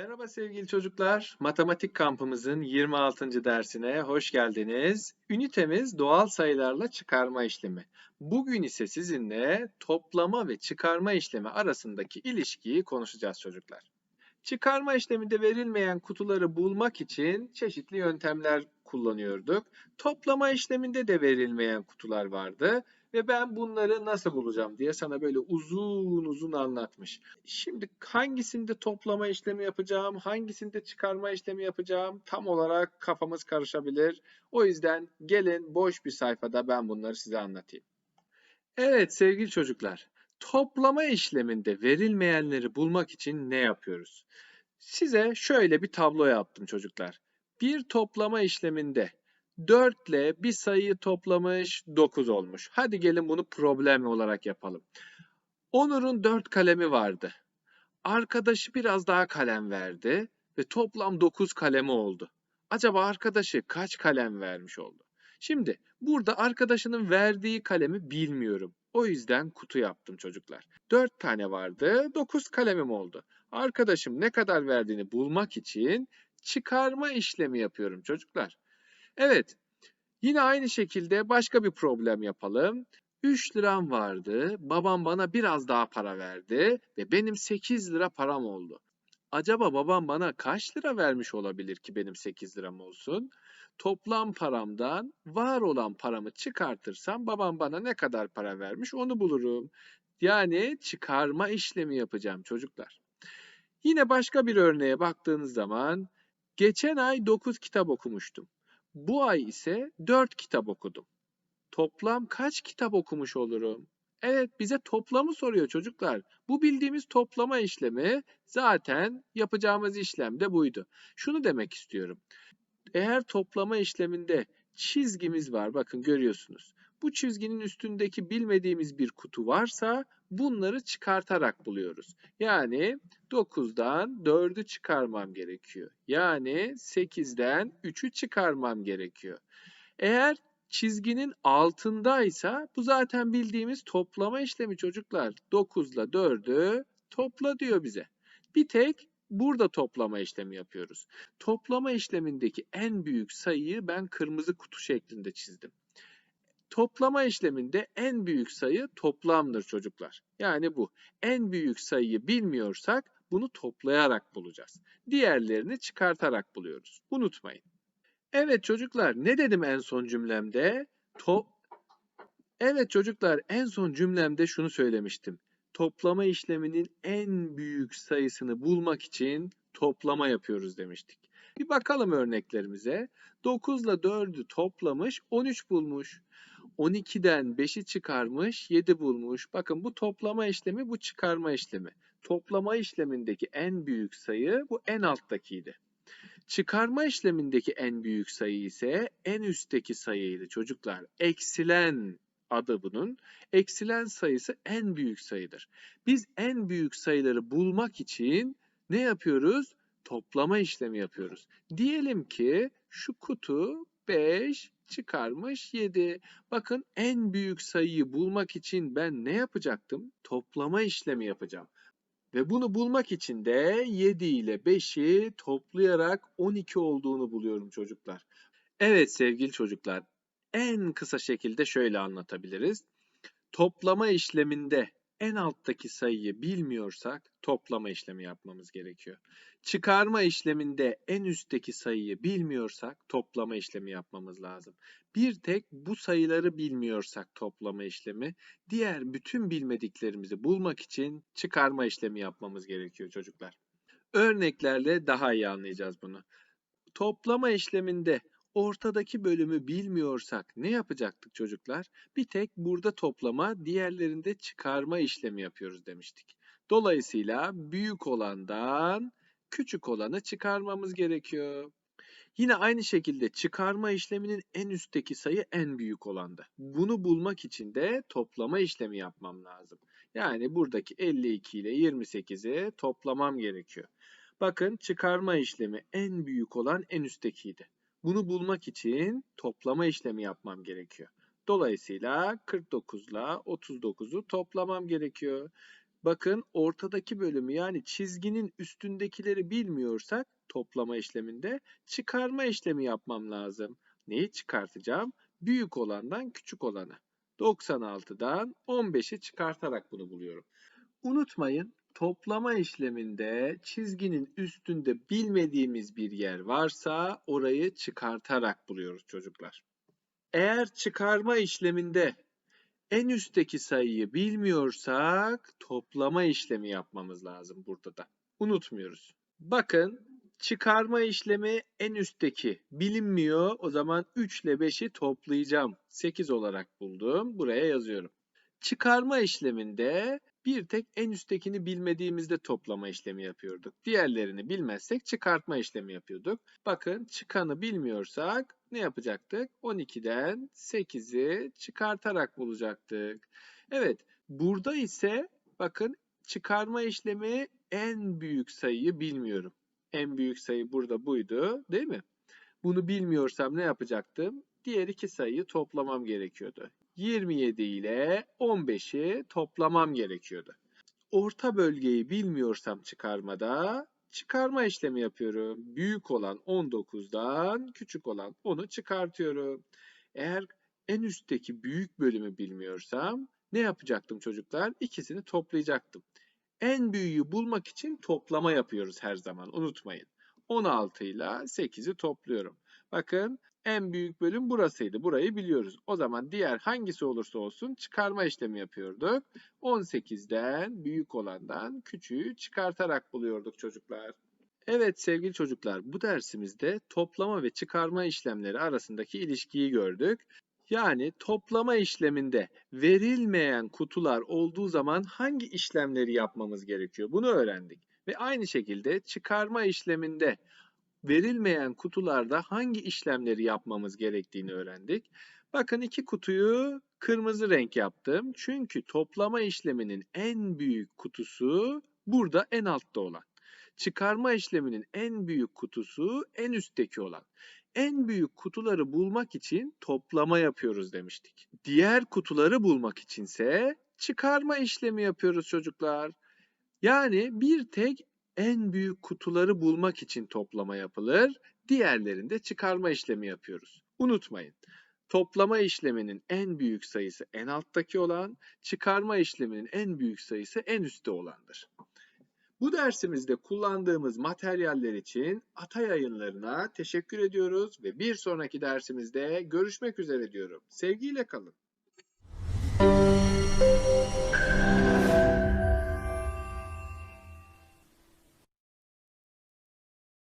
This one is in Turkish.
Merhaba sevgili çocuklar. Matematik kampımızın 26. dersine hoş geldiniz. Ünitemiz doğal sayılarla çıkarma işlemi. Bugün ise sizinle toplama ve çıkarma işlemi arasındaki ilişkiyi konuşacağız çocuklar. Çıkarma işleminde verilmeyen kutuları bulmak için çeşitli yöntemler kullanıyorduk. Toplama işleminde de verilmeyen kutular vardı ve ben bunları nasıl bulacağım diye sana böyle uzun uzun anlatmış. Şimdi hangisinde toplama işlemi yapacağım, hangisinde çıkarma işlemi yapacağım tam olarak kafamız karışabilir. O yüzden gelin boş bir sayfada ben bunları size anlatayım. Evet sevgili çocuklar, toplama işleminde verilmeyenleri bulmak için ne yapıyoruz? Size şöyle bir tablo yaptım çocuklar. Bir toplama işleminde 4 ile bir sayıyı toplamış 9 olmuş. Hadi gelin bunu problem olarak yapalım. Onur'un 4 kalemi vardı. Arkadaşı biraz daha kalem verdi ve toplam 9 kalemi oldu. Acaba arkadaşı kaç kalem vermiş oldu? Şimdi burada arkadaşının verdiği kalemi bilmiyorum. O yüzden kutu yaptım çocuklar. 4 tane vardı, 9 kalemim oldu. Arkadaşım ne kadar verdiğini bulmak için çıkarma işlemi yapıyorum çocuklar. Evet, yine aynı şekilde başka bir problem yapalım. 3 liram vardı, babam bana biraz daha para verdi ve benim 8 lira param oldu. Acaba babam bana kaç lira vermiş olabilir ki benim 8 liram olsun? Toplam paramdan var olan paramı çıkartırsam babam bana ne kadar para vermiş onu bulurum. Yani çıkarma işlemi yapacağım çocuklar. Yine başka bir örneğe baktığınız zaman geçen ay 9 kitap okumuştum. Bu ay ise 4 kitap okudum. Toplam kaç kitap okumuş olurum? Evet bize toplamı soruyor çocuklar. Bu bildiğimiz toplama işlemi zaten yapacağımız işlem de buydu. Şunu demek istiyorum. Eğer toplama işleminde çizgimiz var bakın görüyorsunuz. Bu çizginin üstündeki bilmediğimiz bir kutu varsa bunları çıkartarak buluyoruz. Yani 9'dan 4'ü çıkarmam gerekiyor. Yani 8'den 3'ü çıkarmam gerekiyor. Eğer çizginin altındaysa bu zaten bildiğimiz toplama işlemi çocuklar. 9 ile 4'ü topla diyor bize. Bir tek burada toplama işlemi yapıyoruz. Toplama işlemindeki en büyük sayıyı ben kırmızı kutu şeklinde çizdim. Toplama işleminde en büyük sayı toplamdır çocuklar. Yani bu. En büyük sayıyı bilmiyorsak bunu toplayarak bulacağız. Diğerlerini çıkartarak buluyoruz. Unutmayın. Evet çocuklar ne dedim en son cümlemde? To evet çocuklar en son cümlemde şunu söylemiştim. Toplama işleminin en büyük sayısını bulmak için toplama yapıyoruz demiştik. Bir bakalım örneklerimize. 9 ile 4'ü toplamış 13 bulmuş. 12'den 5'i çıkarmış 7 bulmuş. Bakın bu toplama işlemi bu çıkarma işlemi. Toplama işlemindeki en büyük sayı bu en alttakiydi. Çıkarma işlemindeki en büyük sayı ise en üstteki sayıydı çocuklar. Eksilen adı bunun. Eksilen sayısı en büyük sayıdır. Biz en büyük sayıları bulmak için ne yapıyoruz? Toplama işlemi yapıyoruz. Diyelim ki şu kutu 5 çıkarmış 7. Bakın en büyük sayıyı bulmak için ben ne yapacaktım? Toplama işlemi yapacağım. Ve bunu bulmak için de 7 ile 5'i toplayarak 12 olduğunu buluyorum çocuklar. Evet sevgili çocuklar, en kısa şekilde şöyle anlatabiliriz. Toplama işleminde en alttaki sayıyı bilmiyorsak toplama işlemi yapmamız gerekiyor. Çıkarma işleminde en üstteki sayıyı bilmiyorsak toplama işlemi yapmamız lazım. Bir tek bu sayıları bilmiyorsak toplama işlemi, diğer bütün bilmediklerimizi bulmak için çıkarma işlemi yapmamız gerekiyor çocuklar. Örneklerle daha iyi anlayacağız bunu. Toplama işleminde ortadaki bölümü bilmiyorsak ne yapacaktık çocuklar? Bir tek burada toplama, diğerlerinde çıkarma işlemi yapıyoruz demiştik. Dolayısıyla büyük olandan küçük olanı çıkarmamız gerekiyor. Yine aynı şekilde çıkarma işleminin en üstteki sayı en büyük olandı. Bunu bulmak için de toplama işlemi yapmam lazım. Yani buradaki 52 ile 28'i toplamam gerekiyor. Bakın çıkarma işlemi en büyük olan en üsttekiydi. Bunu bulmak için toplama işlemi yapmam gerekiyor. Dolayısıyla 49 ile 39'u toplamam gerekiyor. Bakın ortadaki bölümü yani çizginin üstündekileri bilmiyorsak toplama işleminde çıkarma işlemi yapmam lazım. Neyi çıkartacağım? Büyük olandan küçük olanı. 96'dan 15'i çıkartarak bunu buluyorum. Unutmayın toplama işleminde çizginin üstünde bilmediğimiz bir yer varsa orayı çıkartarak buluyoruz çocuklar. Eğer çıkarma işleminde en üstteki sayıyı bilmiyorsak toplama işlemi yapmamız lazım burada da. Unutmuyoruz. Bakın çıkarma işlemi en üstteki bilinmiyor. O zaman 3 ile 5'i toplayacağım. 8 olarak buldum. Buraya yazıyorum. Çıkarma işleminde bir tek en üsttekini bilmediğimizde toplama işlemi yapıyorduk. Diğerlerini bilmezsek çıkartma işlemi yapıyorduk. Bakın çıkanı bilmiyorsak ne yapacaktık? 12'den 8'i çıkartarak bulacaktık. Evet, burada ise bakın çıkarma işlemi en büyük sayıyı bilmiyorum. En büyük sayı burada buydu, değil mi? Bunu bilmiyorsam ne yapacaktım? Diğer iki sayıyı toplamam gerekiyordu. 27 ile 15'i toplamam gerekiyordu. Orta bölgeyi bilmiyorsam çıkarmada çıkarma işlemi yapıyorum. Büyük olan 19'dan küçük olan 10'u çıkartıyorum. Eğer en üstteki büyük bölümü bilmiyorsam ne yapacaktım çocuklar? İkisini toplayacaktım. En büyüğü bulmak için toplama yapıyoruz her zaman unutmayın. 16 ile 8'i topluyorum. Bakın en büyük bölüm burasıydı. Burayı biliyoruz. O zaman diğer hangisi olursa olsun çıkarma işlemi yapıyorduk. 18'den büyük olandan küçüğü çıkartarak buluyorduk çocuklar. Evet sevgili çocuklar bu dersimizde toplama ve çıkarma işlemleri arasındaki ilişkiyi gördük. Yani toplama işleminde verilmeyen kutular olduğu zaman hangi işlemleri yapmamız gerekiyor? Bunu öğrendik. Ve aynı şekilde çıkarma işleminde verilmeyen kutularda hangi işlemleri yapmamız gerektiğini öğrendik. Bakın iki kutuyu kırmızı renk yaptım. Çünkü toplama işleminin en büyük kutusu burada en altta olan. Çıkarma işleminin en büyük kutusu en üstteki olan. En büyük kutuları bulmak için toplama yapıyoruz demiştik. Diğer kutuları bulmak içinse çıkarma işlemi yapıyoruz çocuklar. Yani bir tek en büyük kutuları bulmak için toplama yapılır. Diğerlerinde çıkarma işlemi yapıyoruz. Unutmayın. Toplama işleminin en büyük sayısı en alttaki olan, çıkarma işleminin en büyük sayısı en üstte olandır. Bu dersimizde kullandığımız materyaller için Ata Yayınlarına teşekkür ediyoruz ve bir sonraki dersimizde görüşmek üzere diyorum. Sevgiyle kalın.